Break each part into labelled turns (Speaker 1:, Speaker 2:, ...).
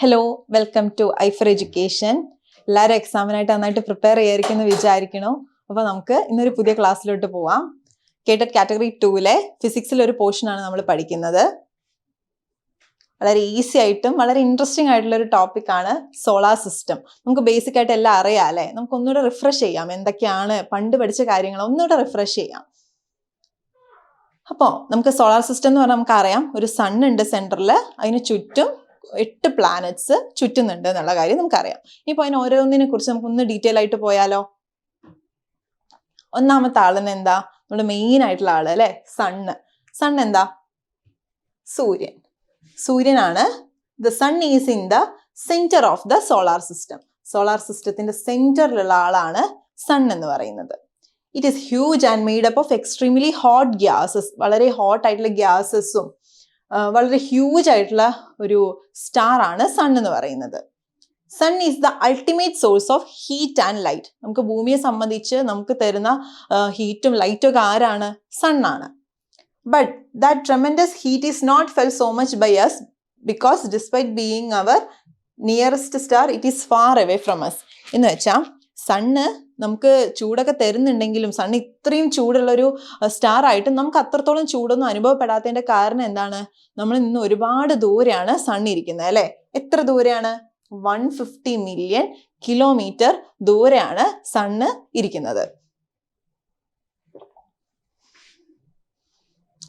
Speaker 1: Hello welcome to I for education എല്ലാവരും എക്സാമിനായിട്ട് നന്നായിട്ട് പ്രിപ്പയർ ചെയ്യായിരിക്കുമെന്ന് വിചാരിക്കണോ? അപ്പോൾ നമുക്ക് ഇന്നൊരു പുതിയ ക്ലാസ്സിലോട്ട് പോവാം. കേട്ടറ്റ് കാറ്റഗറി ടൂവിലെ ഫിസിക്സിൽ ഒരു പോർഷനാണ് നമ്മൾ പഠിക്കുന്നത്. വളരെ ഈസി ആയിട്ടും വളരെ ഇൻട്രസ്റ്റിംഗ് ആയിട്ടുള്ള ഒരു ടോപ്പിക്കാണ് സോളാർ സിസ്റ്റം നമുക്ക് ബേസിക് ആയിട്ട് എല്ലാം അറിയാം അല്ലേ? നമുക്ക് ഒന്നുകൂടെ റിഫ്രഷ് ചെയ്യാം. എന്തൊക്കെയാണ്? പണ്ട് പഠിച്ച കാര്യങ്ങൾ ഒന്നുകൂടെ റിഫ്രഷ് ചെയ്യാം. അപ്പോൾ നമുക്ക് സോളാർ സിസ്റ്റം എന്ന് പറഞ്ഞാൽ നമുക്കറിയാം. ഒരു സൺ ഉണ്ട് സെന്ററിൽ അതിന് ചുറ്റും എട്ട് പ്ലാനറ്റ്സ് ചുറ്റുന്നുണ്ട് എന്നുള്ള കാര്യം നമുക്കറിയാം. ഇപ്പൊ അതിന് ഓരോന്നിനെ കുറിച്ച് നമുക്ക് ഒന്ന് ഡീറ്റെയിൽ ആയിട്ട് പോയാലോ? ഒന്നാമത്തെ ആളിന് എന്താ? നമ്മുടെ മെയിൻ ആയിട്ടുള്ള ആൾ അല്ലേ? സണ്ണ് സൺ എന്താ? സൂര്യൻ. സൂര്യനാണ് the sun is in the centre of the solar system solar സിസ്റ്റത്തിന്റെ സെന്ററിലുള്ള ആളാണ് സൺ എന്ന് പറയുന്നത്. It is huge and made up of extremely hot gases വളരെ ഹോട്ട് ആയിട്ടുള്ള ഗ്യാസസും വളരെ ഹ്യൂജ് ആയിട്ടുള്ള ഒരു സ്റ്റാർ ആണ് സൺ എന്ന് പറയുന്നത്. Sun is the ultimate source of heat and light നമുക്ക് ഭൂമിയെ സംബന്ധിച്ച് നമുക്ക് തരുന്ന ഹീറ്റും ലൈറ്റും ഒക്കെ ആരാണ്? സൺ ആണ്. But that tremendous heat is not felt so much by us because despite being our nearest star it is far away from us എന്ന് വെച്ചാൽ സണ്ണ് നമുക്ക് ചൂടൊക്കെ തരുന്നുണ്ടെങ്കിലും സൺ ഇത്രയും ചൂടുള്ളൊരു സ്റ്റാർ ആയിട്ട് നമുക്ക് അത്രത്തോളം ചൂടൊന്നും അനുഭവപ്പെടാത്തതിന്റെ കാരണം എന്താണ്? നമ്മൾ ഇന്ന് ഒരുപാട് ദൂരെയാണ് സൺ ഇരിക്കുന്നത് അല്ലേ? എത്ര ദൂരെയാണ്? വൺ ഫിഫ്റ്റി മില്യൺ കിലോമീറ്റർ ദൂരെയാണ് സണ്ണ് ഇരിക്കുന്നത്.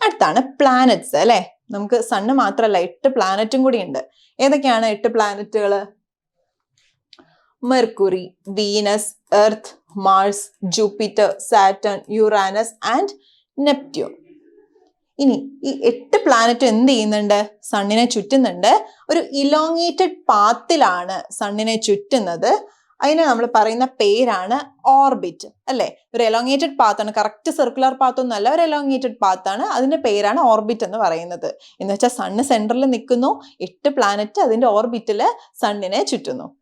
Speaker 1: അടുത്താണ് പ്ലാനറ്റ്സ് അല്ലേ? നമുക്ക് സണ്ണ് മാത്രമല്ല എട്ട് പ്ലാനറ്റും കൂടി ഉണ്ട്. ഏതൊക്കെയാണ് എട്ട് പ്ലാനറ്റുകൾ Mercury Venus Earth Mars Jupiter Saturn Uranus and Neptune ഇനി ഈ എട്ട് പ്ലാനറ്റ് എന്ത് ചെയ്യുന്നുണ്ട്? സണ്ണിനെ ചുറ്റുന്നുണ്ട്. ഒരു ഇലോങ്ങേറ്റഡ് പാത്തിലാണ് സണ്ണിനെ ചുറ്റുന്നത്. അതിനെ നമ്മൾ പറയുന്ന പേരാണ് ഓർബിറ്റ് അല്ലെ? ഒരു എലോങ്ങേറ്റഡ് പാത്താണ് കറക്റ്റ് സർക്കുലർ പാത്തൊന്നും അല്ല. ഒരു എലോങ്ങേറ്റഡ് പാത്താണ് അതിന്റെ പേരാണ് ഓർബിറ്റ് എന്ന് പറയുന്നത്. എന്ന് വെച്ചാൽ സണ്ണ് സെന്ററിൽ നിൽക്കുന്നു. എട്ട് പ്ലാനറ്റ് അതിന്റെ ഓർബിറ്റിൽ സണ്ണിനെ ചുറ്റുന്നു.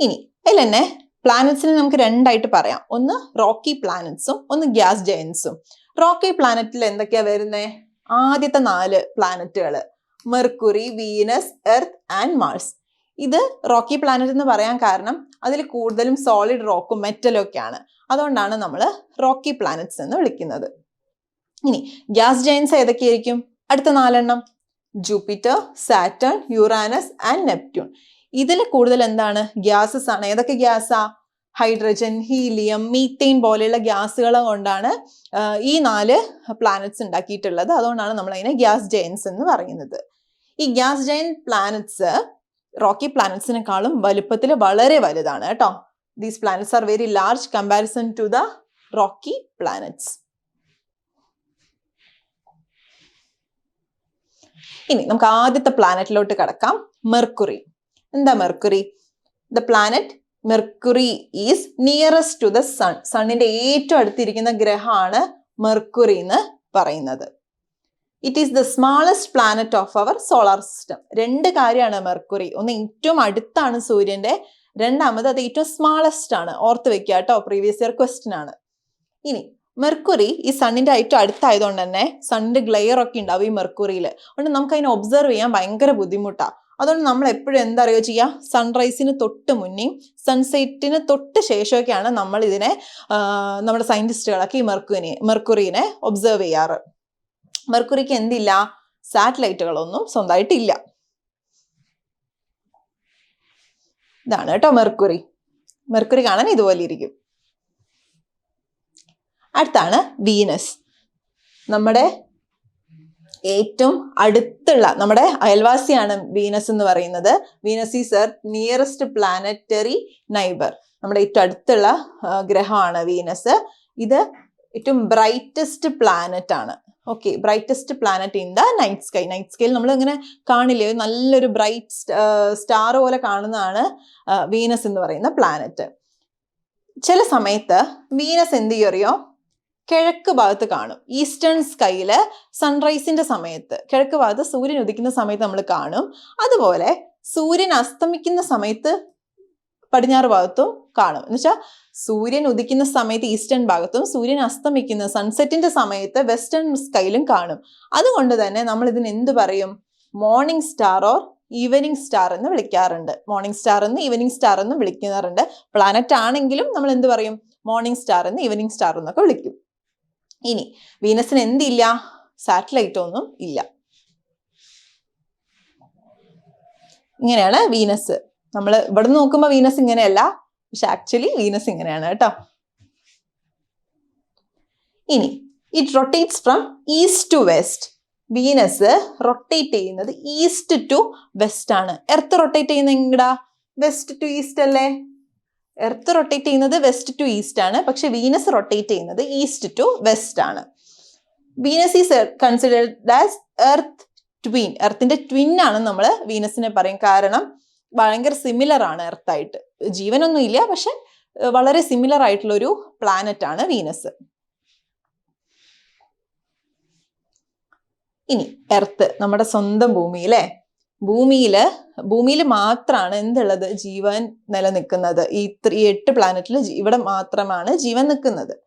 Speaker 1: ഇനി അതിൽ തന്നെ പ്ലാനറ്റ്സിനെ നമുക്ക് രണ്ടായിട്ട് പറയാം. ഒന്ന് റോക്കി പ്ലാനറ്റ്സും ഒന്ന് ഗ്യാസ് ജയൻസും റോക്കി പ്ലാനറ്റിൽ എന്തൊക്കെയാ വരുന്നത് ആദ്യത്തെ നാല് പ്ലാനറ്റുകൾ Mercury Venus Earth and Mars ഇത് റോക്കി പ്ലാനറ്റ് എന്ന് പറയാൻ കാരണം അതിൽ കൂടുതലും സോളിഡ് റോക്കും മെറ്റലും ഒക്കെയാണ്. അതുകൊണ്ടാണ് നമ്മൾ റോക്കി പ്ലാനറ്റ്സ് എന്ന് വിളിക്കുന്നത്. ഇനി ഗ്യാസ് ജയൻസ് ഏതൊക്കെയായിരിക്കും? അടുത്ത നാലെണ്ണം. Jupiter Saturn Uranus and Neptune ഇതിൽ കൂടുതൽ എന്താണ്? ഗ്യാസസ് ആണ്. ഏതൊക്കെ ഗ്യാസാ ഹൈഡ്രജൻ ഹീലിയം മീത്തെയിൻ പോലെയുള്ള ഗ്യാസുകൾ കൊണ്ടാണ് ഈ നാല് പ്ലാനറ്റ്സ് ഉണ്ടാക്കിയിട്ടുള്ളത്. അതുകൊണ്ടാണ് നമ്മൾ അതിനെ ഗ്യാസ് ജയൻസ് എന്ന് പറയുന്നത്. ഈ ഗ്യാസ് ജയൻ പ്ലാനറ്റ്സ് റോക്കി പ്ലാനറ്റ്സിനെക്കാളും വലുപ്പത്തിൽ വളരെ വലുതാണ് കേട്ടോ. These planets are very large comparison to the rocky planets ഇനി നമുക്ക് ആദ്യത്തെ പ്ലാനറ്റിലോട്ട് കടക്കാം. മെർക്കുറി എന്താ Mercury? The planet Mercury is nearest to the sun സണ്ണിന്റെ ഏറ്റവും അടുത്തിരിക്കുന്ന ഗ്രഹമാണ് മെർക്കുറി എന്ന് പറയുന്നത്. It is the smallest planet of our solar system രണ്ട് കാര്യമാണ് മെർക്കുറി. ഒന്ന് ഏറ്റവും അടുത്താണ് സൂര്യന്റെ രണ്ടാമത് അത് ഏറ്റവും സ്മാളസ്റ്റ് ആണ്. ഓർത്ത് വെക്കുക കേട്ടോ പ്രീവിയസ് ഇയർ ക്വസ്റ്റ്യൻ ആണ്. ഇനി മെർക്കുറി ഈ സണ്ണിന്റെ ഏറ്റവും അടുത്തായതുകൊണ്ട് തന്നെ സണ്ണിന്റെ ഗ്ലെയർ ഒക്കെ ഉണ്ടാവും ഈ മെർക്കുറിയിൽ അതുകൊണ്ട് നമുക്ക് അതിനെ ഒബ്സർവ് ചെയ്യാൻ ഭയങ്കര ബുദ്ധിമുട്ടാണ് അതുകൊണ്ട് നമ്മൾ എപ്പോഴും എന്താ അറിയുക ചെയ്യുക സൺറൈസിന് തൊട്ട് മുന്നേയും സൺസെറ്റിന് തൊട്ട് ശേഷമൊക്കെയാണ് നമ്മൾ ഇതിനെ നമ്മുടെ സയന്റിസ്റ്റുകളൊക്കെ ഈ മെർക്കുവിനെ മെർക്കുറിനെ ഒബ്സർവ് ചെയ്യാറ്. മെർക്കുറിക്ക് എന്തില്ല? സാറ്റലൈറ്റുകളൊന്നും സ്വന്തമായിട്ടില്ല. ഇതാണ് കേട്ടോ മെർക്കുറി മെർക്കുറി കാണാൻ ഇതുപോലെ ഇരിക്കും. അടുത്താണ് വീനസ് നമ്മുടെ ഏറ്റവും അടുത്തുള്ള നമ്മുടെ അയൽവാസിയാണ് വീനസ് എന്ന് പറയുന്നത്. Venus is Earth nearest planetary neighbour നമ്മുടെ ഏറ്റവും അടുത്തുള്ള ഗ്രഹമാണ് വീനസ്. ഇത് ഏറ്റവും ബ്രൈറ്റസ്റ്റ് പ്ലാനറ്റ് ആണ്. Okay brightest planet in the night sky night സ്കൈയിൽ നമ്മൾ ഇങ്ങനെ കാണില്ലേ? നല്ലൊരു ബ്രൈറ്റ് സ്റ്റാർ പോലെ കാണുന്നതാണ് വീനസ് എന്ന് പറയുന്ന പ്ലാനറ്റ് ചില സമയത്ത് വീനസ് എന്ത് ചെയ്യറിയോ കിഴക്ക് ഭാഗത്ത് കാണും. ഈസ്റ്റേൺ സ്കൈയിൽ സൺറൈസിന്റെ സമയത്ത്. കിഴക്ക് ഭാഗത്ത് സൂര്യൻ ഉദിക്കുന്ന സമയത്ത് നമ്മൾ കാണും. അതുപോലെ സൂര്യൻ അസ്തമിക്കുന്ന സമയത്ത് പടിഞ്ഞാറ് ഭാഗത്തും കാണും. എന്ന് വെച്ചാൽ സൂര്യൻ ഉദിക്കുന്ന സമയത്ത് ഈസ്റ്റേൺ ഭാഗത്തും സൂര്യൻ അസ്തമിക്കുന്ന സൺസെറ്റിന്റെ സമയത്ത് വെസ്റ്റേൺ സ്കൈയിലും കാണും. അതുകൊണ്ട് തന്നെ നമ്മൾ ഇതിന് എന്ത് പറയും? Morning star or evening star എന്ന് വിളിക്കാറുണ്ട്. മോർണിംഗ് സ്റ്റാർ എന്ന് ഈവനിങ് സ്റ്റാർ എന്ന് വിളിക്കാറുണ്ട്. പ്ലാനറ്റ് ആണെങ്കിലും നമ്മൾ എന്ത് പറയും? മോർണിംഗ് സ്റ്റാർ എന്ന് ഈവനിങ് സ്റ്റാർ എന്നൊക്കെ വിളിക്കും. ഇനി വീനസിന് എന്തില്ല? സാറ്റലൈറ്റ് ഒന്നും ഇല്ല. ഇങ്ങനെയാണ് വീനസ്. നമ്മൾ ഇവിടെ നോക്കുമ്പോൾ വീനസ് ഇങ്ങനെയല്ല പക്ഷെ ആക്ച്വലി വീനസ് ഇങ്ങനെയാണ് കേട്ടോ. ഇനി it rotates from east to west Venus rotate ചെയ്യുന്നത് ഈസ്റ്റ് ടു വെസ്റ്റ് ആണ്. എർത്ത് റൊട്ടേറ്റ് ചെയ്യുന്നത് എങ്ങടാ? വെസ്റ്റ് ടു ഈസ്റ്റ് അല്ലേ? എർത്ത് റൊട്ടേറ്റ് ചെയ്യുന്നത് വെസ്റ്റ് ടു ഈസ്റ്റ് ആണ്. പക്ഷെ വീനസ് റൊട്ടേറ്റ് ചെയ്യുന്നത് ഈസ്റ്റ് ടു വെസ്റ്റ് ആണ്. Venus is considered as Earth twin എർത്തിന്റെ twin ആണ് നമ്മൾ വീനസിനെ പറയും. കാരണം ഭയങ്കര സിമിലർ ആണ് എർത്തായിട്ട് ജീവനൊന്നും ഇല്ല പക്ഷെ വളരെ സിമിലർ ആയിട്ടുള്ള ഒരു പ്ലാനറ്റ് ആണ് വീനസ് ഇനി എർത്ത് നമ്മുടെ സ്വന്തം ഭൂമി അല്ലേ? ഭൂമിയിൽ ഭൂമിയിൽ മാത്രമാണ് എന്തുള്ളത്? ജീവൻ നിലനിൽക്കുന്നത്. ഈ ത്രീ എട്ട് പ്ലാനറ്റിൽ ഇവിടെ മാത്രമാണ് ജീവൻ നിൽക്കുന്നത്.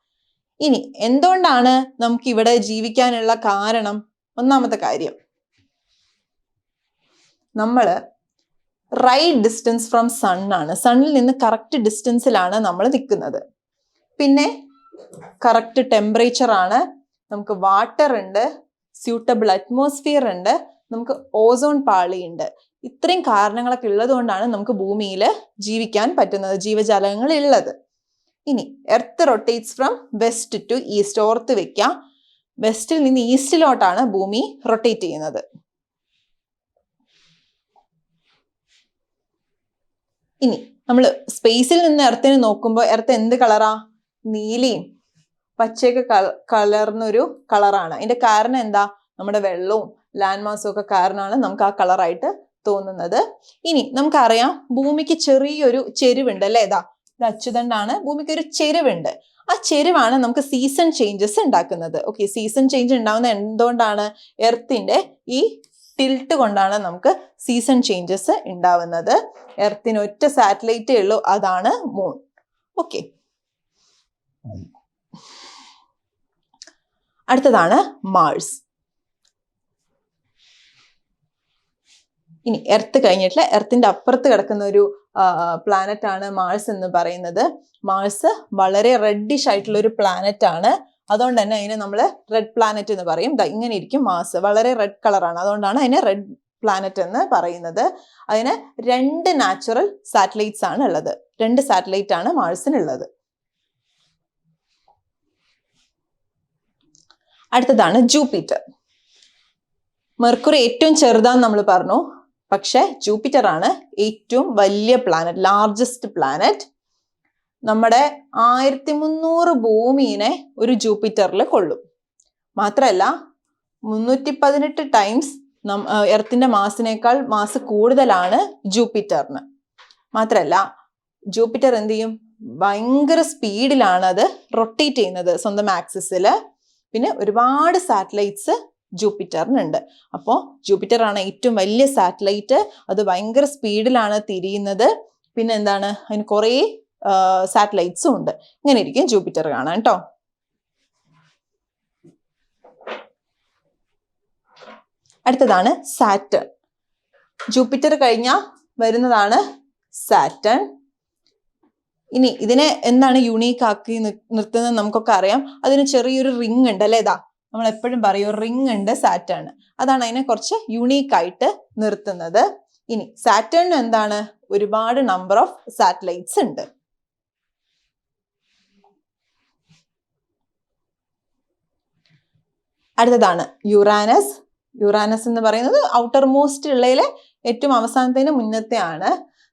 Speaker 1: ഇനി എന്തുകൊണ്ടാണ് നമുക്ക് ഇവിടെ ജീവിക്കാനുള്ള കാരണം? ഒന്നാമത്തെ കാര്യം. നമ്മൾ റൈറ്റ് ഡിസ്റ്റൻസ് ഫ്രം സൺ ആണ്. സണ്ണിൽ നിന്ന് കറക്റ്റ് ഡിസ്റ്റൻസിലാണ് നമ്മൾ നിൽക്കുന്നത്. പിന്നെ കറക്റ്റ് ടെമ്പറേച്ചർ ആണ്. നമുക്ക് വാട്ടർ ഉണ്ട് സ്യൂട്ടബിൾ അറ്റ്മോസ്ഫിയർ ഉണ്ട്. നമുക്ക് ഓസോൺ പാളിയുണ്ട്. ഇത്രയും കാരണങ്ങളൊക്കെ ഉള്ളത് കൊണ്ടാണ് നമുക്ക് ഭൂമിയിൽ ജീവിക്കാൻ പറ്റുന്നത് ജീവജാലകങ്ങൾ ഉള്ളത് ഇനി Earth rotates from west to east ഓർത്ത് വെക്കാം. വെസ്റ്റിൽ നിന്ന് ഈസ്റ്റിലോട്ടാണ് ഭൂമി റൊട്ടേറ്റ് ചെയ്യുന്നത്. ഇനി നമ്മൾ സ്പേസിൽ നിന്ന് എർത്തിന് നോക്കുമ്പോൾ എർത്ത് എന്ത് കളറാ നീലയും പച്ചയൊക്കെ കളർന്നൊരു കളറാണ് അതിന്റെ കാരണം എന്താ? നമ്മുടെ വെള്ളവും ലാൻഡ് മാസും ഒക്കെ കാരണമാണ് നമുക്ക് ആ കളറായിട്ട് തോന്നുന്നത്. ഇനി നമുക്കറിയാം ഭൂമിക്ക് ചെറിയൊരു ചെരുവുണ്ട് അല്ലേ? ഇതാ ഇത് അച്യുതണ്ടാണ് ഭൂമിക്ക് ഒരു ചെരുവുണ്ട്. ആ ചെരുവാണ് നമുക്ക് സീസൺ ചേഞ്ചസ് ഉണ്ടാക്കുന്നത്. ഓക്കെ സീസൺ ചേഞ്ച് ഉണ്ടാവുന്ന എന്തുകൊണ്ടാണ് എർത്തിന്റെ ഈ ടിൽട്ട് കൊണ്ടാണ് നമുക്ക് സീസൺ ചേഞ്ചസ് ഉണ്ടാവുന്നത്? എർത്തിന് ഒറ്റ സാറ്റലൈറ്റേ ഉള്ളൂ അതാണ് മൂൺ ഓക്കെ അടുത്തതാണ് മാഴ്സ് ഇനി എർത്ത് കഴിഞ്ഞിട്ടില്ല. എർത്തിന്റെ അപ്പുറത്ത് കിടക്കുന്ന ഒരു പ്ലാനറ്റ് ആണ് മാഴ്സ് എന്ന് പറയുന്നത്. മാഴ്സ് വളരെ റെഡിഷ് ആയിട്ടുള്ള ഒരു പ്ലാനറ്റ് ആണ്. അതുകൊണ്ട് തന്നെ അതിനെ നമ്മൾ റെഡ് പ്ലാനറ്റ് എന്ന് പറയും. ഇങ്ങനെ ഇരിക്കും മാസ് വളരെ റെഡ് കളറാണ് അതുകൊണ്ടാണ് അതിനെ റെഡ് പ്ലാനറ്റ് എന്ന് പറയുന്നത്. അതിന് രണ്ട് നാച്ചുറൽ സാറ്റലൈറ്റ്സ് ആണ് ഉള്ളത്. രണ്ട് സാറ്റലൈറ്റ് ആണ് മാഴ്സിനുള്ളത് അടുത്തതാണ് ജൂപ്പിറ്റർ മെർക്കുറി ഏറ്റവും ചെറുതാന്ന് നമ്മൾ പറഞ്ഞു. പക്ഷെ ജൂപ്പിറ്റർ ആണ് ഏറ്റവും വലിയ പ്ലാനറ്റ് ലാർജസ്റ്റ് പ്ലാനറ്റ് നമ്മുടെ ആയിരത്തി മുന്നൂറ് ഭൂമിനെ ഒരു ജൂപ്പിറ്ററിൽ കൊള്ളും. മാത്രമല്ല മുന്നൂറ്റി പതിനെട്ട് ടൈംസ് നം എർത്തിന്റെ മാസിനേക്കാൾ മാസ് കൂടുതലാണ് ജൂപ്പിറ്ററിന്. മാത്രമല്ല ജൂപ്പിറ്റർ എന്ത് ചെയ്യും? ഭയങ്കര സ്പീഡിലാണ് അത് റൊട്ടേറ്റ് ചെയ്യുന്നത് സ്വന്തം ആക്സിസിൽ പിന്നെ ഒരുപാട് സാറ്റലൈറ്റ്സ് ജൂപ്പിറ്ററിനുണ്ട്. അപ്പോൾ ജൂപ്പിറ്റർ ആണ് ഏറ്റവും വലിയ സാറ്റലൈറ്റ്. അത് ഭയങ്കര സ്പീഡിലാണ് തിരിയുന്നത്. പിന്നെ എന്താണ്? അതിന് കുറേ സാറ്റലൈറ്റ്സും ഉണ്ട്. ഇങ്ങനെ ഇരിക്കും ജൂപ്പിറ്റർ കാണാൻ കേട്ടോ അടുത്തതാണ് സാറ്റൺ. ജൂപ്പിറ്റർ കഴിഞ്ഞ വരുന്നതാണ് സാറ്റൺ. ഇനി ഇതിനെ എന്താണ് യുണീക്ക് ആക്കി നിർത്തുന്നത് നമുക്കൊക്കെ അറിയാം. അതിന് ചെറിയൊരു റിങ് ഉണ്ട് അല്ലേ? ഇതാ നമ്മൾ എപ്പോഴും പറയും റിംഗ് ഉണ്ട് സാറ്റേൺ. അതാണ് അതിനെ കുറച്ച് യുണീക്ക് ആയിട്ട് നിർത്തുന്നത്. ഇനി സാറ്റേണിന് എന്താണ്? ഒരുപാട് നമ്പർ ഓഫ് സാറ്റലൈറ്റ്സ് ഉണ്ട്. അടുത്തതാണ് യുറാനസ് യുറാനസ് എന്ന് പറയുന്നത് ഔട്ടർ മോസ്റ്റ് ഉള്ളതിലെ ഏറ്റവും അവസാനത്തിന് മുന്നത്തെ ആണ്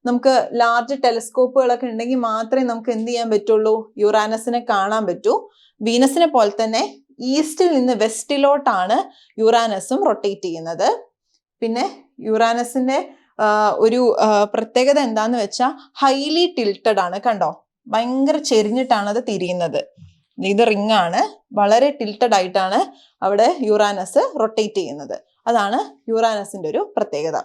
Speaker 1: നമുക്ക് ലാർജ് ടെലിസ്കോപ്പുകളൊക്കെ ഉണ്ടെങ്കിൽ മാത്രമേ നമുക്ക് എന്ത് ചെയ്യാൻ പറ്റുള്ളൂ? യുറാനസിനെ കാണാൻ പറ്റൂ. വീനസിനെ പോലെ തന്നെ ഈസ്റ്റിൽ നിന്ന് വെസ്റ്റിലോട്ടാണ് യുറാനസും റൊട്ടേറ്റ് ചെയ്യുന്നത്. പിന്നെ യുറാനസിന്റെ ഒരു പ്രത്യേകത എന്താന്ന് വെച്ചാൽ ഹൈലി ടിൽറ്റഡ് ആണ് കണ്ടോ? ഭയങ്കര ചെരിഞ്ഞിട്ടാണ് അത് തിരിയുന്നത്. ഇത് റിംഗ് ആണ്. വളരെ ടിൽറ്റഡ് ആയിട്ടാണ് അവിടെ യുറാനസ് റൊട്ടേറ്റ് ചെയ്യുന്നത്. അതാണ് യുറാനസിന്റെ ഒരു പ്രത്യേകത.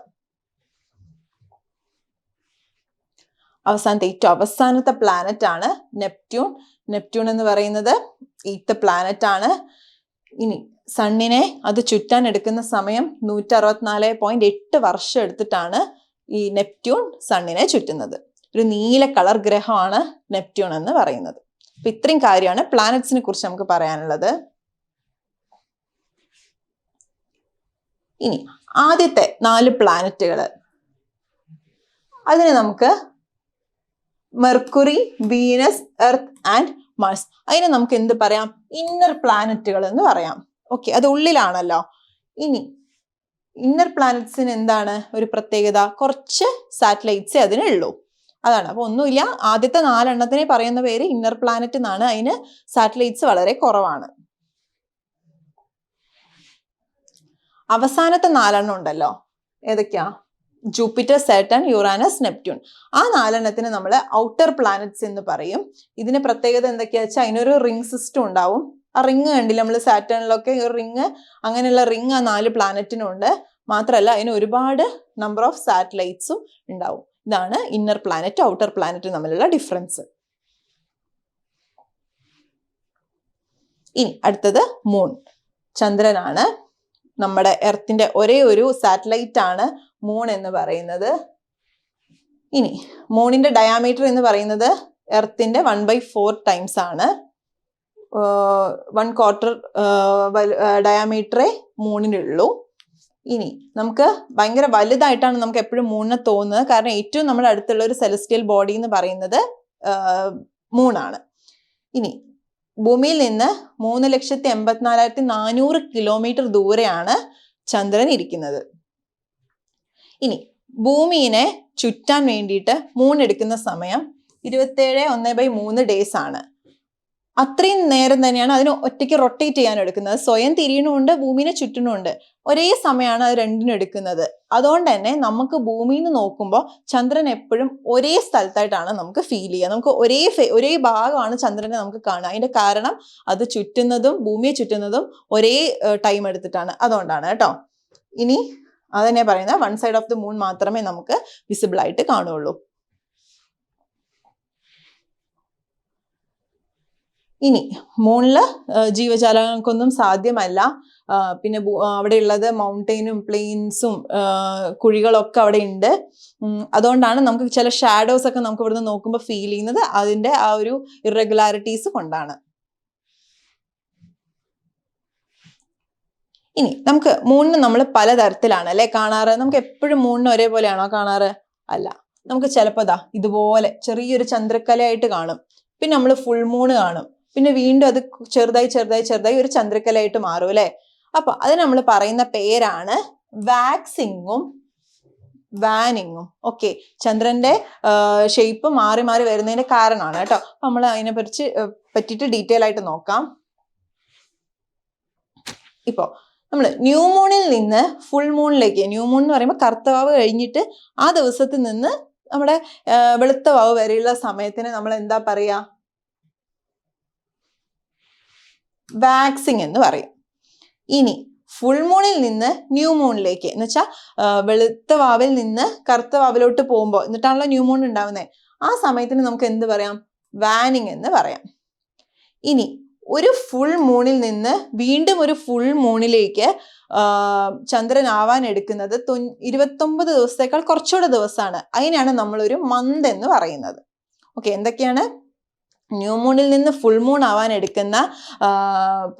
Speaker 1: അവസാനത്തെ ഏറ്റവും അവസാനത്തെ പ്ലാനറ്റ് ആണ് നെപ്റ്റ്യൂൺ. നെപ്റ്റ്യൂൺ എന്ന് പറയുന്നത് എയ്ത്ത് പ്ലാനറ്റ് ആണ്. ഇനി സണ്ണിനെ അത് ചുറ്റാൻ എടുക്കുന്ന സമയം നൂറ്റി അറുപത്തിനാല് പോയിന്റ് എട്ട് വർഷം എടുത്തിട്ടാണ് ഈ നെപ്റ്റ്യൂൺ സണ്ണിനെ ചുറ്റുന്നത്. ഒരു നീല കളർ ഗ്രഹമാണ് നെപ്റ്റ്യൂൺ എന്ന് പറയുന്നത്. അപ്പൊ ഇത്രയും കാര്യമാണ് പ്ലാനറ്റ്സിനെ കുറിച്ച് നമുക്ക് പറയാനുള്ളത്. ഇനി ആദ്യത്തെ നാല് പ്ലാനറ്റുകൾ അതിനെ നമുക്ക് Mercury Venus Earth and Mars അതിന് നമുക്ക് എന്ത് പറയാം? ഇന്നർ പ്ലാനറ്റുകൾ എന്ന് പറയാം. ഓക്കെ അത് ഉള്ളിലാണല്ലോ. ഇനി ഇന്നർ പ്ലാനറ്റ്സിന് എന്താണ് ഒരു പ്രത്യേകത? കുറച്ച് സാറ്റലൈറ്റ്സേ അതിനുള്ളൂ അതാണ്. അപ്പൊ ഒന്നുമില്ല. ആദ്യത്തെ നാലെണ്ണത്തിനെ പറയുന്ന പേര് ഇന്നർ പ്ലാനറ്റ് എന്നാണ്. അതിന് സാറ്റലൈറ്റ്സ് വളരെ കുറവാണ്. അവസാനത്തെ നാലെണ്ണം ഉണ്ടല്ലോ. ഏതൊക്കെയാ? ജൂപ്പിറ്റർ സാറ്റൺ യുറാനസ് നെപ്റ്റ്യൂൺ ആ നാലെണ്ണത്തിന് നമ്മൾ ഔട്ടർ പ്ലാനറ്റ്സ് എന്ന് പറയും. ഇതിന് പ്രത്യേകത എന്തൊക്കെയാ വെച്ചാൽ അതിനൊരു റിംഗ് സിസ്റ്റം ഉണ്ടാവും. ആ റിങ് കണ്ടില്ല നമ്മൾ സാറ്റേണിലൊക്കെ ഒരു റിങ് അങ്ങനെയുള്ള റിങ് ആ നാല് പ്ലാനറ്റിനുണ്ട് മാത്രമല്ല അതിന് ഒരുപാട് നമ്പർ ഓഫ് സാറ്റലൈറ്റ്സും ഉണ്ടാവും. ഇതാണ് ഇന്നർ പ്ലാനറ്റ് ഔട്ടർ പ്ലാനറ്റ് തമ്മിലുള്ള ഡിഫറൻസ് ഇനി അടുത്തത് മൂൺ ചന്ദ്രനാണ്. നമ്മുടെ എർത്തിന്റെ ഒരേ ഒരു സാറ്റലൈറ്റ് ആണ്. മൂൺ എന്ന് പറയുന്നത്. ഇനി മൂണിന്റെ ഡയാമീറ്റർ എന്ന് പറയുന്നത് എർത്തിന്റെ വൺ ബൈ ഫോർ ടൈംസ് ആണ്. വൺ ക്വാർട്ടർ ഡയാമീറ്ററേ മൂണിനുള്ളൂ ഇനി നമുക്ക് ഭയങ്കര വലുതായിട്ടാണ് നമുക്ക് എപ്പോഴും മൂണിനെ തോന്നുന്നത്. കാരണം ഏറ്റവും നമ്മുടെ അടുത്തുള്ള ഒരു സെലസ്റ്റിയൽ ബോഡി എന്ന് പറയുന്നത് മൂണാണ് ഇനി ഭൂമിയിൽ നിന്ന് മൂന്ന് ലക്ഷത്തി എൺപത്തിനാലായിരത്തി നാനൂറ് കിലോമീറ്റർ ദൂരെയാണ് ചന്ദ്രൻ ഇരിക്കുന്നത്. ഇനി ഭൂമിയെ ചുറ്റാൻ വേണ്ടിയിട്ട് മൂൺ എടുക്കുന്ന സമയം ഇരുപത്തേഴ് ഒന്ന് ബൈ മൂന്ന് ഡേയ്സ് ആണ്. അത്രയും നേരം തന്നെയാണ് അതിന് ഒറ്റയ്ക്ക് റൊട്ടേറ്റ് ചെയ്യാൻ എടുക്കുന്നത്. സ്വയം തിരിയണമുണ്ട് ഭൂമിനെ ചുറ്റണമുണ്ട് ഒരേ സമയമാണ് അത് രണ്ടിനും എടുക്കുന്നത്. അതുകൊണ്ട് തന്നെ നമുക്ക് ഭൂമിയിൽ നിന്ന് നോക്കുമ്പോൾ ചന്ദ്രൻ എപ്പോഴും ഒരേ സ്ഥലത്തായിട്ടാണ് നമുക്ക് ഫീൽ ചെയ്യുക. നമുക്ക് ഒരേ ഫേ ഒരേ ഭാഗമാണ് ചന്ദ്രനെ നമുക്ക് കാണുക. അതിന്റെ കാരണം അത് ചുറ്റുന്നതും ഭൂമിയെ ചുറ്റുന്നതും ഒരേ ടൈം എടുത്തിട്ടാണ്. അതുകൊണ്ടാണ് കേട്ടോ. ഇനി അതന്നെ പറയുന്നത്. One side of the moon മാത്രമേ നമുക്ക് വിസിബിൾ ആയിട്ട് കാണുള്ളൂ ഇനി മൂണിൽ ജീവജാലങ്ങൾക്കൊന്നും സാധ്യമല്ല. പിന്നെ അവിടെയുള്ളത് മൗണ്ടെയിനും പ്ലെയിൻസും കുഴികളൊക്കെ അവിടെ ഉണ്ട് അതുകൊണ്ടാണ് നമുക്ക് ചില ഷാഡോസ് ഒക്കെ നമുക്ക് ഇവിടുന്ന് നോക്കുമ്പോൾ ഫീൽ ചെയ്യുന്നത്. അതിന്റെ ആ ഒരു ഇറഗുലാരിറ്റീസ് കൊണ്ടാണ്. ഇനി നമുക്ക് മൂണിന് നമ്മൾ പലതരത്തിലാണ് അല്ലെ? കാണാറ്. നമുക്ക് എപ്പോഴും മൂണിന് ഒരേപോലെയാണോ കാണാറ്? അല്ല. നമുക്ക് ചിലപ്പോ ദാ ഇതുപോലെ ചെറിയൊരു ചന്ദ്രക്കലയായിട്ട് കാണും. പിന്നെ നമ്മൾ ഫുൾ മൂണ് കാണും. പിന്നെ വീണ്ടും അത് ചെറുതായി ചെറുതായി ചെറുതായി ഒരു ചന്ദ്രക്കലയായിട്ട് മാറും അല്ലെ? അപ്പൊ അത് നമ്മൾ പറയുന്ന പേരാണ് വാക്സിങ്ങും വാനിങ്ങും. ഓക്കെ. ചന്ദ്രന്റെ ഷേപ്പ് മാറി മാറി വരുന്നതിന്റെ കാരണമാണ് കേട്ടോ. അപ്പൊ നമ്മൾ അതിനെ പറ്റി പറ്റിയിട്ട് ഡീറ്റെയിൽ ആയിട്ട് നോക്കാം. ഇപ്പോ നമ്മൾ ന്യൂ മൂണിൽ നിന്ന് ഫുൾ മൂണിലേക്ക് ന്യൂ മൂൺ എന്ന് പറയുമ്പോൾ കർത്തവാവ് കഴിഞ്ഞിട്ട് ആ ദിവസത്തിൽ നിന്ന് നമ്മുടെ വെളുത്ത വാവ് വരെയുള്ള സമയത്തിന് നമ്മൾ എന്താ പറയുക വാക്സിങ് എന്ന് പറയും. ഇനി ഫുൾ മൂണിൽ നിന്ന് ന്യൂ മൂണിലേക്ക് എന്ന് വെച്ചാൽ വെളുത്ത വാവിൽ നിന്ന് കറുത്ത വാവിലോട്ട് പോകുമ്പോൾ എന്നിട്ടാണല്ലോ ന്യൂ മൂൺ ഉണ്ടാവുന്നത് ആ സമയത്തിന് നമുക്ക് എന്ത് പറയാം? വാനിങ് എന്ന് പറയാം. ഇനി ഒരു ഫുൾ മൂണിൽ നിന്ന് വീണ്ടും ഒരു ഫുൾ മൂണിലേക്ക് ചന്ദ്രൻ ആവാൻ എടുക്കുന്നത് തൊ ഇരുപത്തൊമ്പത് ദിവസത്തേക്കാൾ കുറച്ചുകൂടെ ദിവസമാണ് അതിനാണ് നമ്മളൊരു മന്ത് എന്ന് പറയുന്നത്. ഓക്കെ എന്തൊക്കെയാണ്? ന്യൂ മൂണിൽ നിന്ന് ഫുൾ മൂൺ ആവാൻ എടുക്കുന്ന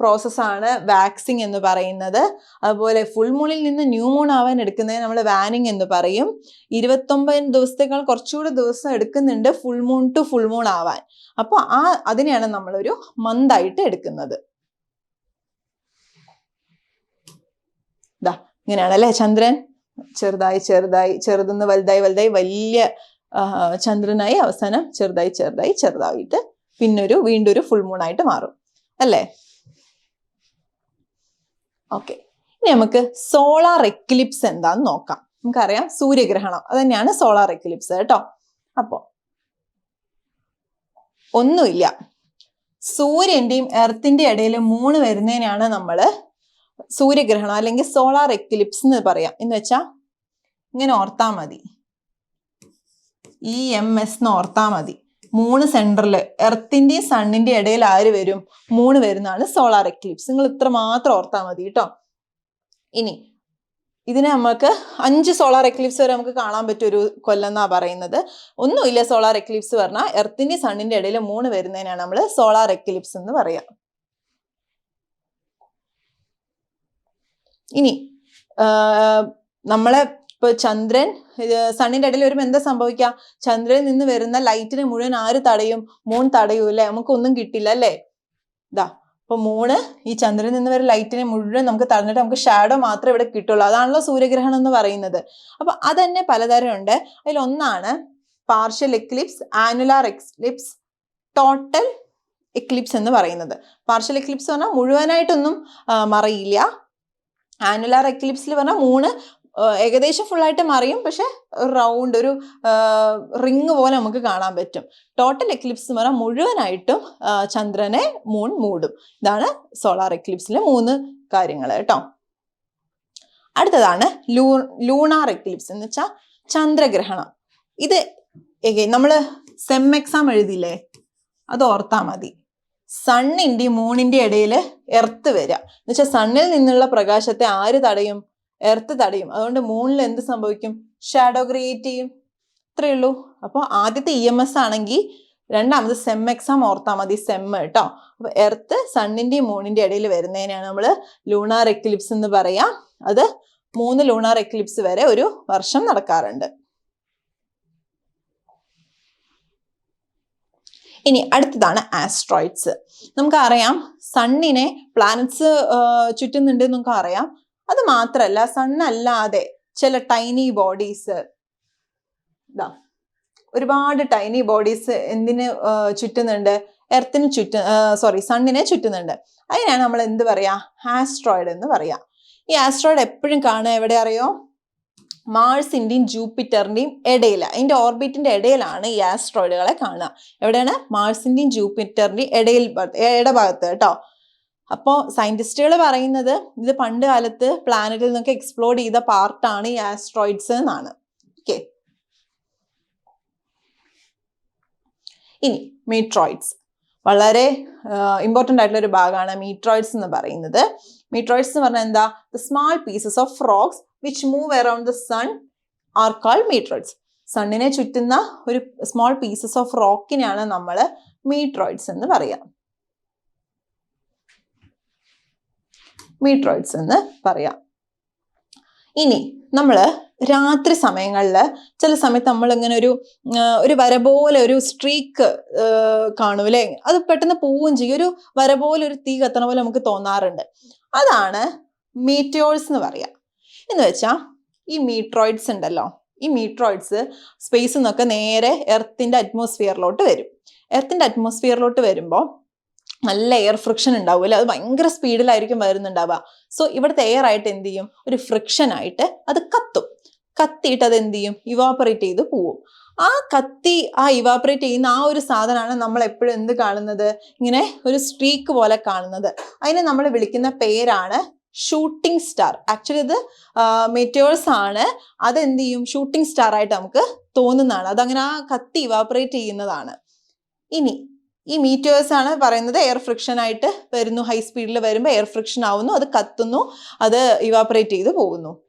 Speaker 1: പ്രോസസ്സാണ് വാക്സിങ് എന്ന് പറയുന്നത്. അതുപോലെ ഫുൾ മൂണിൽ നിന്ന് ന്യൂ മൂൺ ആവാൻ എടുക്കുന്നതിന് നമ്മൾ വാനിങ് എന്ന് പറയും. ഇരുപത്തൊമ്പത് ദിവസത്തേക്കാൾ കുറച്ചുകൂടെ ദിവസം എടുക്കുന്നുണ്ട് full moon to full moon ആവാൻ. അപ്പോൾ ആ അതിനെയാണ് നമ്മളൊരു മന്തായിട്ട് എടുക്കുന്നത്. ഇതാ ഇങ്ങനെയാണ് അല്ലേ ചന്ദ്രൻ? ചെറുതായി ചെറുതായി ചെറുതെന്ന് വലുതായി വലുതായി വലിയ ചന്ദ്രനായി അവസാനം ചെറുതായി ചെറുതായി ചെറുതായിട്ട് പിന്നൊരു വീണ്ടും ഒരു ഫുൾ മൂണായിട്ട് മാറും. അല്ലേ? ഓക്കെ ഇനി നമുക്ക് സോളാർ എക്ലിപ്സ് എന്താന്ന് നോക്കാം. നമുക്കറിയാം സൂര്യഗ്രഹണം. അത് തന്നെയാണ് സോളാർ എക്ലിപ്സ് കേട്ടോ. അപ്പോ ഒന്നുമില്ല. സൂര്യന്റെയും എർത്തിന്റെയും ഇടയിൽ മൂണ് വരുന്നതിനാണ് നമ്മൾ സൂര്യഗ്രഹണം അല്ലെങ്കിൽ സോളാർ എക്ലിപ്സ് എന്ന് പറയാം. എന്ന് വെച്ചാൽ ഇങ്ങനെ ഓർത്താൽ മതി. ഇ എം എസ് എന്ന് ഓർത്താൽ മതി. മൂന്ന് സെന്ററിൽ എർത്തിന്റെയും സണ്ണിന്റെയും ഇടയിൽ ആര് വരും? മൂന്ന് വരുന്നതാണ് സോളാർ എക്ലിപ്സ് നിങ്ങൾ ഇത്ര മാത്രം ഓർത്താൽ മതി കേട്ടോ. ഇനി ഇതിനെ നമുക്ക് അഞ്ച് സോളാർ എക്ലിപ്സ് വരെ നമുക്ക് കാണാൻ പറ്റിയ ഒരു കൊല്ലം എന്നാ പറയുന്നത്. ഒന്നുമില്ല സോളാർ എക്ലിപ്സ് പറഞ്ഞാൽ എർത്തിന്റെ സണ്ണിന്റെ ഇടയിൽ മൂന്ന് വരുന്നതിനാണ് നമ്മൾ സോളാർ എക്ലിപ്സ് എന്ന് പറയാം. ഇനി നമ്മളെ ഇപ്പൊ ചന്ദ്രൻ സണ്ണിന്റെ ഇടയിൽ വരുമ്പോൾ എന്താ സംഭവിക്കുക ചന്ദ്രനിൽ നിന്ന് വരുന്ന ലൈറ്റിനെ മുഴുവൻ ആര് തടയും? മൂൺ തടയും നമുക്കൊന്നും കിട്ടില്ല അല്ലേ? ഇതാ അപ്പൊ മൂണ് ഈ ചന്ദ്രനിൽ നിന്ന് വരെ ലൈറ്റിനെ മുഴുവൻ നമുക്ക് തടഞ്ഞിട്ട് നമുക്ക് ഷാഡോ മാത്രമേ ഇവിടെ കിട്ടുള്ളൂ. അതാണല്ലോ സൂര്യഗ്രഹണം എന്ന് പറയുന്നത്. അപ്പൊ അതന്നെ പലതരം ഉണ്ട്. അതിൽ ഒന്നാണ് partial eclipse annular eclipse total eclipse എന്ന് പറയുന്നത്. പാർഷ്യൽ എക്ലിപ്സ് പറഞ്ഞാൽ മുഴുവനായിട്ടൊന്നും മറിയില്ല. ആനുലാർ എക്ലിപ്സിൽ പറഞ്ഞാൽ മൂന്ന് ഏകദേശം ഫുള്ളായിട്ട് മറിയും. പക്ഷെ റൗണ്ട് ഒരു റിങ് പോലെ നമുക്ക് കാണാൻ പറ്റും. ടോട്ടൽ എക്ലിപ്സ് എന്ന് പറഞ്ഞാൽ മുഴുവനായിട്ടും ചന്ദ്രനെ മൂൺ മൂടും. ഇതാണ് സോളാർ എക്ലിപ്സിലെ മൂന്ന് കാര്യങ്ങൾ കേട്ടോ. അടുത്തതാണ് ലൂ ലൂണാർ എക്ലിപ്സ് എന്ന് വെച്ചാൽ ചന്ദ്രഗ്രഹണം. ഇത് നമ്മൾ സെം എക്സാം എഴുതിയില്ലേ? അത് ഓർത്താ മതി. സണ്ണിന്റെയും മൂണിന്റെ ഇടയിൽ എർത്ത് വരിക എന്ന് വെച്ചാൽ സണ്ണിൽ നിന്നുള്ള പ്രകാശത്തെ ആര് തടയും? എർത്ത് തടയും. അതുകൊണ്ട് മൂണിൽ എന്ത് സംഭവിക്കും? ഷാഡോ ക്രിയേറ്റ് ചെയ്യും. ഇത്രയേ ഉള്ളൂ. അപ്പോൾ ആദ്യത്തെ ഇ എം എസ് ആണെങ്കിൽ രണ്ടാമത് സെം എക്സാം ഓർത്താൽ മതി സെം കേട്ടോ അപ്പോൾ എർത്ത് സണ്ണിന്റെയും മൂണിന്റെ ഇടയിൽ വരുന്നതിനാണ് നമ്മൾ ലൂണാർ എക്ലിപ്സ് എന്ന് പറയാം. അത് മൂന്ന് ലൂണാർ എക്ലിപ്സ് വരെ ഒരു വർഷം നടക്കാറുണ്ട്. ഇനി അടുത്തതാണ് ആസ്ട്രോയിഡ്സ് നമുക്കറിയാം സണ്ണിനെ പ്ലാനറ്റ്സ് ചുറ്റുന്നുണ്ട് എന്ന് നമുക്ക് മാത്രമല്ല അത് മാത്രല്ല സണ്ണല്ലാതെ ചില ടൈനി ബോഡീസ് ഇതാ ഒരുപാട് ടൈനി ബോഡീസ് എന്തിന് ചുറ്റുന്നുണ്ട്? എർത്തിന് ചുറ്റ സോറി സണ്ണിനെ ചുറ്റുന്നുണ്ട്. അതിനാണ് നമ്മൾ എന്ത് പറയാ? ആസ്ട്രോയിഡ് എന്ന് പറയാ. ഈ ആസ്ട്രോയിഡ് എപ്പോഴും കാണുക എവിടെ അറിയോ? മാഴ്സിന്റെയും ജൂപ്പിറ്ററിന്റെയും ഇടയിൽ അതിന്റെ ഓർബിറ്റിന്റെ ഇടയിലാണ് ഈ ആസ്ട്രോയിഡുകളെ കാണുക. എവിടെയാണ്? മാഴ്സിന്റെയും ജൂപ്പിറ്ററിന്റെയും ഇടയിൽ ഭാഗത്ത്- ഇടഭാഗത്ത് കേട്ടോ. അപ്പോൾ സയന്റിസ്റ്റുകൾ പറയുന്നത് ഇത് പണ്ട് കാലത്ത് പ്ലാനറ്റിൽ നിന്നൊക്കെ എക്സ്പ്ലോർ ചെയ്ത പാർട്ടാണ് ഈ ആസ്ട്രോയിഡ്സ് എന്നാണ്. ഓക്കെ ഇനി മീട്രോയിഡ്സ് വളരെ ഇമ്പോർട്ടന്റ് ആയിട്ടുള്ള ഒരു ഭാഗമാണ് മീട്രോയിഡ്സ് എന്ന് പറയുന്നത്. മീട്രോയിഡ്സ് എന്ന് പറഞ്ഞാൽ എന്താ? The small pieces of rocks which move around the sun are call meteoroids സണ്ണിനെ ചുറ്റുന്ന ഒരു സ്മോൾ പീസസ് ഓഫ് റോക്കിനെയാണ് നമ്മൾ മീട്രോയിഡ്സ് എന്ന് പറയാം. മീട്രോയിഡ്സ് എന്ന് പറയാം. ഇനി നമ്മൾ രാത്രി സമയങ്ങളിൽ ചില സമയത്ത് നമ്മളിങ്ങനെ ഒരു ഒരു വര പോലെ ഒരു സ്ട്രീക്ക് കാണുമല്ലേ അത് പെട്ടെന്ന് പോവുകയും ചെയ്യും. ഒരു വര പോലെ ഒരു തീ കത്തണ പോലെ നമുക്ക് തോന്നാറുണ്ട്. അതാണ് മീറ്റോയിഡ്സ് എന്ന് പറയാം. എന്ന് വെച്ചാൽ ഈ മീട്രോയിഡ്സ് ഉണ്ടല്ലോ. ഈ മീട്രോയിഡ്സ് സ്പേസിൽ നിന്നൊക്കെ നേരെ എർത്തിന്റെ അറ്റ്മോസ്ഫിയറിലോട്ട് വരും. എർത്തിന്റെ അറ്റ്മോസ്ഫിയറിലോട്ട് വരുമ്പോൾ നല്ല എയർ ഫ്രിക്ഷൻ ഉണ്ടാവുമല്ലോ അത് ഭയങ്കര സ്പീഡിലായിരിക്കും വരുന്നുണ്ടാവുക. സോ ഇവിടുത്തെ എയർ ആയിട്ട് എന്ത് ചെയ്യും? ഒരു ഫ്രിക്ഷൻ ആയിട്ട് അത് കത്തും. കത്തിയിട്ട് അത് എന്ത് ചെയ്യും? ഇവാപ്പറേറ്റ് ചെയ്ത് പോവും. ആ കത്തി ആ ഇവാപ്പറേറ്റ് ചെയ്യുന്ന ആ ഒരു സാധനമാണ് നമ്മൾ എപ്പോഴും എന്ത് കാണുന്നത്? ഇങ്ങനെ ഒരു സ്ട്രീക്ക് പോലെ കാണുന്നത്. അതിനെ നമ്മൾ വിളിക്കുന്ന പേരാണ് ഷൂട്ടിംഗ് സ്റ്റാർ ആക്ച്വലി ഇത് മെറ്റേഴ്സ് ആണ്. അത് എന്ത് ചെയ്യും? ഷൂട്ടിംഗ് സ്റ്റാർ ആയിട്ട് നമുക്ക് തോന്നുന്നതാണ്. അതങ്ങനെ ആ കത്തി ഇവാപ്പറേറ്റ് ചെയ്യുന്നതാണ്. ഇനി ഈ മീറ്റേഴ്സ് ആണ് പറയുന്നത്. എയർ ഫ്രിക്ഷൻ ആയിട്ട് വരുന്നു. ഹൈ സ്പീഡിൽ വരുമ്പോൾ എയർ ഫ്രിക്ഷൻ ആവുന്നു. അത് കത്തുന്നു. അത് ഇവാപ്പറേറ്റ് ചെയ്ത് പോകുന്നു.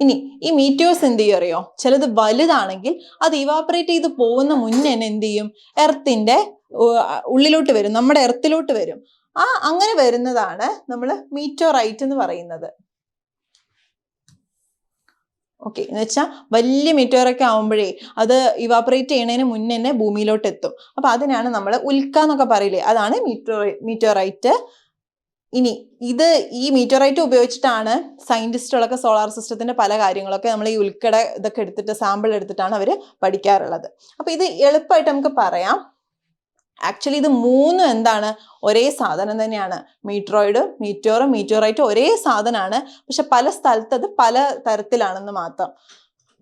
Speaker 1: ഇനി ഈ മീറ്റേഴ്സ് എന്ത് ചെയ്യും അറിയോ? ചിലത് വലുതാണെങ്കിൽ അത് ഇവാപ്പറേറ്റ് ചെയ്ത് പോകുന്ന മുന്നേ എന്ത് ചെയ്യും? എർത്തിന്റെ ഉള്ളിലോട്ട് വരും. നമ്മുടെ എർത്തിലോട്ട് വരും. ആ അങ്ങനെ വരുന്നതാണ് നമ്മൾ മീറ്റോറൈറ്റ് എന്ന് പറയുന്നത്. ഓക്കെ എന്ന് വെച്ചാൽ വലിയ മീറ്റോറൊക്കെ ആവുമ്പോഴേ അത് ഇവാപ്പറേറ്റ് ചെയ്യണതിന് മുന്നേ തന്നെ ഭൂമിയിലോട്ട് എത്തും അപ്പൊ അതിനാണ് നമ്മൾ ഉൽക്ക എന്നൊക്കെ പറയില്ലേ? അതാണ് മീറ്റോ മീറ്റോറൈറ്റ് ഇനി ഇത് ഈ മീറ്റോറൈറ്റ് ഉപയോഗിച്ചിട്ടാണ് സയന്റിസ്റ്റുകളൊക്കെ സോളാർ സിസ്റ്റത്തിന്റെ പല കാര്യങ്ങളൊക്കെ നമ്മൾ ഈ ഉൽക്കട ഇതൊക്കെ എടുത്തിട്ട് സാമ്പിൾ എടുത്തിട്ടാണ് അവർ പഠിക്കാറുള്ളത്. അപ്പൊ ഇത് എളുപ്പമായിട്ട് നമുക്ക് പറയാം. ആക്ച്വലി ഇത് മൂന്നും എന്താണ്? ഒരേ സാധനം തന്നെയാണ്. മീറ്ററോയിഡ് മീറ്റോറും മീറ്റോറൈറ്റും ഒരേ സാധനമാണ് പക്ഷെ പല സ്ഥലത്ത് അത് പല തരത്തിലാണെന്ന് മാത്രം.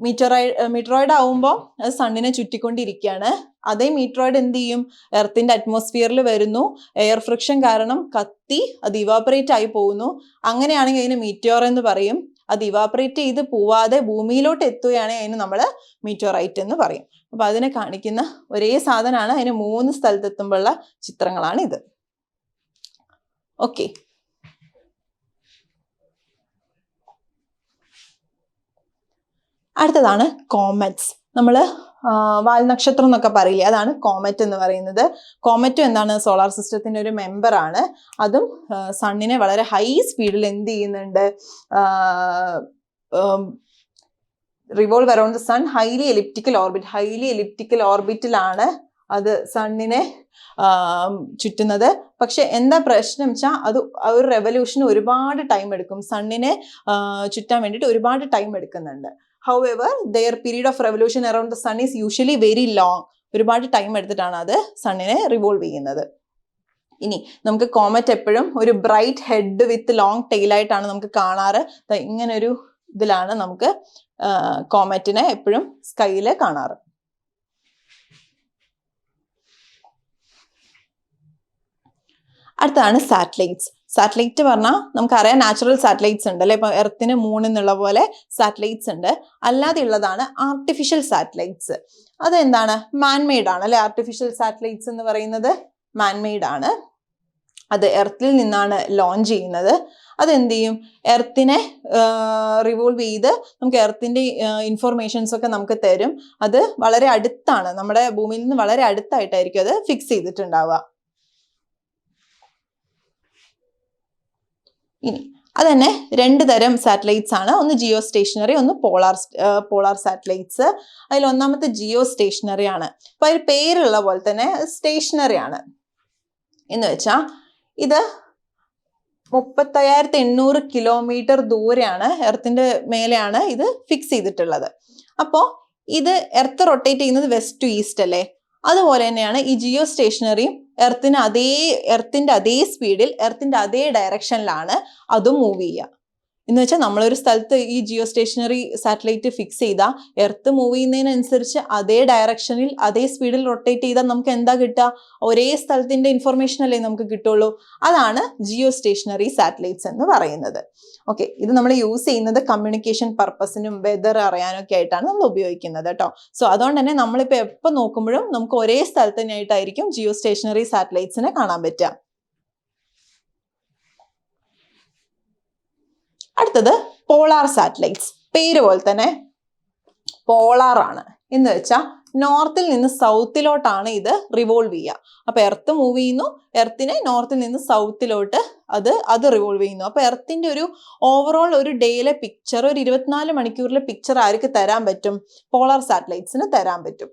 Speaker 1: മീറ്ററോയിഡ് മീറ്ററോയിഡ് ആവുമ്പോൾ അത് സണ്ണിനെ ചുറ്റിക്കൊണ്ടിരിക്കുകയാണ്. അതേ മീറ്ററോയിഡ് എന്ത് ചെയ്യും? എർത്തിന്റെ അറ്റ്മോസ്ഫിയറിൽ വരുന്നു. എയർ ഫ്രിക്ഷൻ കാരണം കത്തി അത് ഇവാപ്പറേറ്റ് ആയി പോകുന്നു. അങ്ങനെയാണെങ്കിൽ അതിന് മീറ്റോർ എന്ന് പറയും. അത് ഇവാപറേറ്റ് ചെയ്ത് പോവാതെ ഭൂമിയിലോട്ട് എത്തുകയാണെങ്കിൽ അതിന് നമ്മൾ മീറ്റോറൈറ്റ് എന്ന് പറയും. അപ്പൊ അതിനെ കാണിക്കുന്ന ഒരേ സാധനമാണ് അതിന് മൂന്ന് സ്ഥലത്തെത്തുമ്പോഴുള്ള ചിത്രങ്ങളാണ് ഇത് ഓക്കെ അടുത്തതാണ് കോമറ്റ്സ്. നമ്മൾ വാൽനക്ഷത്രം എന്നൊക്കെ പറയില്ലേ അതാണ് കോമറ്റ് എന്ന് പറയുന്നത്. കോമറ്റും എന്താണ്? സോളാർ സിസ്റ്റത്തിന്റെ ഒരു മെമ്പറാണ് അതും സണ്ണിനെ വളരെ ഹൈ സ്പീഡിൽ എന്ത് ചെയ്യുന്നുണ്ട്? Revolve around the sun highly elliptical orbit highly elliptical ഓർബിറ്റിലാണ് അത് സണ്ണിനെ ചുറ്റുന്നത്. പക്ഷെ എന്താ പ്രശ്നം വെച്ചാൽ അത് ഒരു റെവല്യൂഷന് ഒരുപാട് ടൈം എടുക്കും. സണ്ണിനെ ചുറ്റാൻ വേണ്ടിയിട്ട് ഒരുപാട് ടൈം എടുക്കുന്നുണ്ട്. However their period of revolution around the sun is usually very long ഒരുപാട് ടൈം എടുത്തിട്ടാണ് അത് സണ്ണിനെ റിവോൾവ് ചെയ്യുന്നത്. ഇനി നമുക്ക് കോമറ്റ് എപ്പോഴും ഒരു ബ്രൈറ്റ് ഹെഡ് വിത്ത് ലോങ് ടെയിലായിട്ടാണ് നമുക്ക് കാണാറ്. ഇങ്ങനൊരു ഇങ്ങനെ ഇതിലാണ് നമുക്ക് കോമറ്റിനെ എപ്പോഴും സ്കൈയിൽ കാണാറ്. അടുത്താണ് സാറ്റലൈറ്റ്സ്. സാറ്റലൈറ്റ് പറഞ്ഞാൽ നമുക്കറിയാം നാച്ചുറൽ സാറ്റലൈറ്റ്സ് ഉണ്ട് അല്ലെ? ഇപ്പൊ എർത്തിന് മൂൺ എന്നുള്ള പോലെ സാറ്റലൈറ്റ്സ് ഉണ്ട്. അല്ലാതെ ഉള്ളതാണ് ആർട്ടിഫിഷ്യൽ സാറ്റലൈറ്റ്സ്. അതെന്താണ്? മാൻമെയ്ഡ് ആണ് അല്ലെ? ആർട്ടിഫിഷ്യൽ സാറ്റലൈറ്റ്സ് എന്ന് പറയുന്നത് മാൻമെയ്ഡ് ആണ്. അത് എർത്തിൽ നിന്നാണ് ലോഞ്ച് ചെയ്യുന്നത്. അതെന്ത് ചെയ്യും എർത്തിനെ റിവോൾവ് ചെയ്ത് നമുക്ക് എർത്തിന്റെ ഇൻഫോർമേഷൻസ് ഒക്കെ നമുക്ക് തരും. അത് വളരെ അടുത്താണ്. നമ്മുടെ ഭൂമിയിൽ നിന്ന് വളരെ അടുത്തായിട്ടായിരിക്കും അത് ഫിക്സ് ചെയ്തിട്ടുണ്ടാവുക. ഇനി അത് തന്നെ രണ്ട് തരം സാറ്റലൈറ്റ്സ് ആണ്. ഒന്ന് ജിയോ സ്റ്റേഷനറി ഒന്ന് പോളാർ പോളാർ സാറ്റലൈറ്റ്സ് അതിൽ ഒന്നാമത്തെ ജിയോ സ്റ്റേഷനറി ആണ്. അപ്പൊ അതിൽ പേരുള്ള പോലെ തന്നെ സ്റ്റേഷനറി ആണ്. എന്ന് വെച്ചാൽ ഇത് മുപ്പത്തയ്യായിരത്തി എണ്ണൂറ് കിലോമീറ്റർ ദൂരെയാണ് എർത്തിന്റെ മേലെയാണ് ഇത് ഫിക്സ് ചെയ്തിട്ടുള്ളത്. അപ്പോൾ ഇത് എർത്ത് റൊട്ടേറ്റ് ചെയ്യുന്നത് വെസ്റ്റ് ടു ഈസ്റ്റ് അല്ലേ? അതുപോലെ തന്നെയാണ് ഈ ജിയോ സ്റ്റേഷനറിയും എർത്തിന് അതേ എർത്തിന്റെ അതേ സ്പീഡിൽ എർത്തിന്റെ അതേ ഡയറക്ഷനിലാണ് അതും മൂവ് ചെയ്യുക. എന്ന് വെച്ചാൽ നമ്മളൊരു സ്ഥലത്ത് ഈ ജിയോ സ്റ്റേഷനറി സാറ്റലൈറ്റ് ഫിക്സ് ചെയ്താൽ എർത്ത് മൂവ് ചെയ്യുന്നതിനനുസരിച്ച് അതേ ഡയറക്ഷനിൽ അതേ സ്പീഡിൽ റൊട്ടേറ്റ് ചെയ്താൽ നമുക്ക് എന്താ കിട്ടുക ഒരേ സ്ഥലത്തിന്റെ ഇൻഫർമേഷൻ അല്ലേ നമുക്ക് കിട്ടുള്ളൂ. അതാണ് ജിയോ സ്റ്റേഷനറി സാറ്റലൈറ്റ്സ് എന്ന് പറയുന്നത്. ഓക്കെ ഇത് നമ്മൾ യൂസ് ചെയ്യുന്നത് കമ്മ്യൂണിക്കേഷൻ പർപ്പസിനും വെതർ അറിയാനൊക്കെ ആയിട്ടാണ് നമ്മൾ ഉപയോഗിക്കുന്നത് കേട്ടോ സോ അതുകൊണ്ട് തന്നെ നമ്മളിപ്പോൾ എപ്പോൾ നോക്കുമ്പോഴും നമുക്ക് ഒരേ സ്ഥലത്തിനായിട്ടായിരിക്കും ജിയോ സ്റ്റേഷനറി സാറ്റലൈറ്റ്സിനെ കാണാൻ പറ്റുക. അടുത്തത് പോളാർ സാറ്റലൈറ്റ്സ്. പേര് പോലെ തന്നെ പോളാർ ആണ് എന്ന് വെച്ചാൽ നോർത്തിൽ നിന്ന് സൗത്തിലോട്ടാണ് ഇത് റിവോൾവ് ചെയ്യുക. അപ്പോൾ എർത്ത് മൂവ് ചെയ്യുന്നു എർത്തിനെ നോർത്തിൽ നിന്ന് സൗത്തിലോട്ട് അത് അത് റിവോൾവ് ചെയ്യുന്നു. അപ്പൊ എർത്തിന്റെ ഒരു ഓവറോൾ ഒരു ഡേയിലെ പിക്ചർ ഒരു ഇരുപത്തിനാല് മണിക്കൂറിലെ പിക്ചർ ആർക്ക് തരാൻ പറ്റും? പോളാർ സാറ്റലൈറ്റ്സിന് തരാൻ പറ്റും.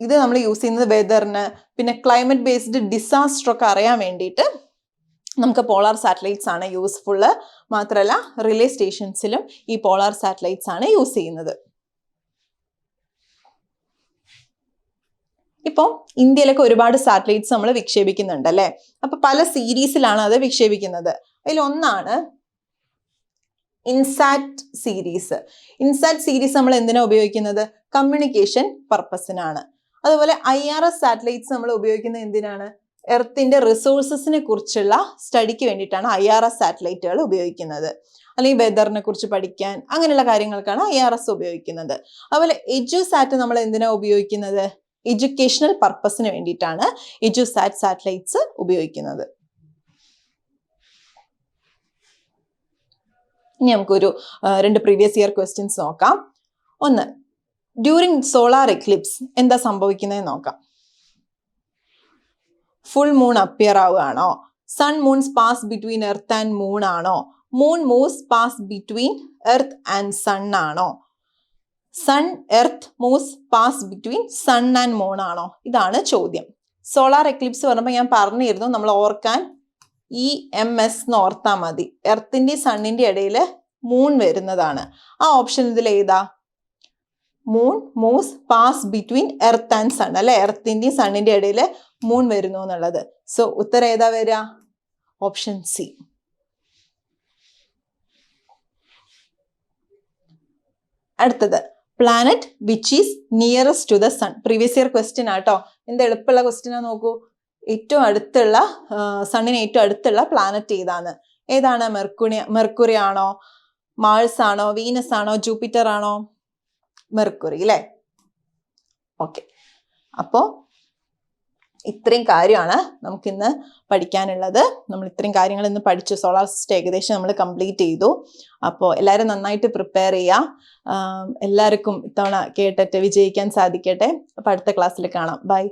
Speaker 1: ഇത് നമ്മൾ യൂസ് ചെയ്യുന്നത് വെതറിന് പിന്നെ ക്ലൈമറ്റ് ബേസ്ഡ് ഡിസാസ്റ്റർ ഒക്കെ അറിയാൻ വേണ്ടിയിട്ട് നമുക്ക് പോളാർ സാറ്റലൈറ്റ്സ് ആണ് യൂസ്ഫുള്ള്. മാത്രമല്ല റിലേ സ്റ്റേഷൻസിലും ഈ പോളാർ സാറ്റലൈറ്റ്സ് ആണ് യൂസ് ചെയ്യുന്നത്. ഇപ്പോൾ ഇന്ത്യയിലൊക്കെ ഒരുപാട് സാറ്റലൈറ്റ്സ് നമ്മൾ വിക്ഷേപിക്കുന്നുണ്ട് അല്ലേ? അപ്പൊ പല സീരീസിലാണ് അത് വിക്ഷേപിക്കുന്നത്. അതിലൊന്നാണ് ഇൻസാറ്റ് സീരീസ്. ഇൻസാറ്റ് സീരീസ് നമ്മൾ എന്തിനാ ഉപയോഗിക്കുന്നത്? കമ്മ്യൂണിക്കേഷൻ പർപ്പസിനാണ്. അതുപോലെ ഐ ആർ എസ് സാറ്റലൈറ്റ്സ് നമ്മൾ ഉപയോഗിക്കുന്നത് എന്തിനാണ്? എർത്തിന്റെ റിസോഴ്സസിനെ കുറിച്ചുള്ള സ്റ്റഡിക്ക് വേണ്ടിയിട്ടാണ് ഐ ആർ എസ് സാറ്റലൈറ്റുകൾ ഉപയോഗിക്കുന്നത്. അല്ലെങ്കിൽ വെദറിനെ കുറിച്ച് പഠിക്കാൻ അങ്ങനെയുള്ള കാര്യങ്ങൾക്കാണ് ഐ ആർ എസ് ഉപയോഗിക്കുന്നത്. അതുപോലെ എജു സാറ്റ് നമ്മൾ എന്തിനാണ് ഉപയോഗിക്കുന്നത്? എഡ്യൂക്കേഷണൽ പർപ്പസിന് വേണ്ടിയിട്ടാണ് എജു സാറ്റ് സാറ്റലൈറ്റ്സ് ഉപയോഗിക്കുന്നത്. ഇനി നമുക്കൊരു രണ്ട് പ്രീവിയസ് ഇയർ ക്വസ്റ്റ്യൻസ് നോക്കാം. ഒന്ന് ഡ്യൂറിങ് സോളാർ എക്ലിപ്സ് എന്താ സംഭവിക്കുന്നത് നോക്കാം. Full moon appear ആവുകയാണോ? Sun moons pass between Earth and moon ആണോ? Moon moves pass between Earth and sun ആണോ? Sun Earth moves pass between sun and moon ആണോ? ഇതാണ് ചോദ്യം. സോളാർ എക്ലിപ്സ് പറയുമ്പോൾ ഞാൻ പറഞ്ഞിരുന്നു നമ്മൾ ഓർക്കാൻ ഇ എം എസ് എന്ന് ഓർത്താൽ മതി. എർത്തിന്റെ സണ്ണിന്റെ ഇടയിൽ മൂൺ വരുന്നതാണ്. ആ ഓപ്ഷൻ ഇതിൽ ഏതാ moon moves pass between Earth and sun അല്ലെ? എർത്തിന്റെയും സണ്ണിന്റെ ഇടയിൽ മൂൺ വരുന്നു എന്നുള്ളത്. സോ ഉത്തരം ഏതാ വരിക? ഓപ്ഷൻ സി അടുത്തത്. Planet which is nearest to the sun previous year question ആട്ടോ എന്ത് എളുപ്പമുള്ള ക്വസ്റ്റ്യനാ നോക്കൂ. ഏറ്റവും അടുത്തുള്ള സണ്ണിന് ഏറ്റവും അടുത്തുള്ള പ്ലാനറ്റ് ഏതാണ്? ഏതാണ്? മെർക്കുണി മെർക്കുറി ആണോ? മാൾസ് ആണോ? വീനസ് ആണോ? ജൂപ്പിറ്റർ ആണോ? മെർക്കുറി അല്ലേ ഓക്കെ അപ്പോ ഇത്രയും കാര്യമാണ് നമുക്കിന്ന് പഠിക്കാനുള്ളത്. നമ്മൾ ഇത്രയും കാര്യങ്ങൾ ഇന്ന് പഠിച്ചു. സോളാർ സിസ്റ്റം ഏകദേശം നമ്മൾ കംപ്ലീറ്റ് ചെയ്തു. അപ്പോൾ എല്ലാവരും നന്നായിട്ട് പ്രിപ്പയർ ചെയ്യുക എല്ലാവർക്കും ഇത്തവണ കേട്ടിട്ട് വിജയിക്കാൻ സാധിക്കട്ടെ. അപ്പോൾ അടുത്ത ക്ലാസ്സിൽ കാണാം. ബൈ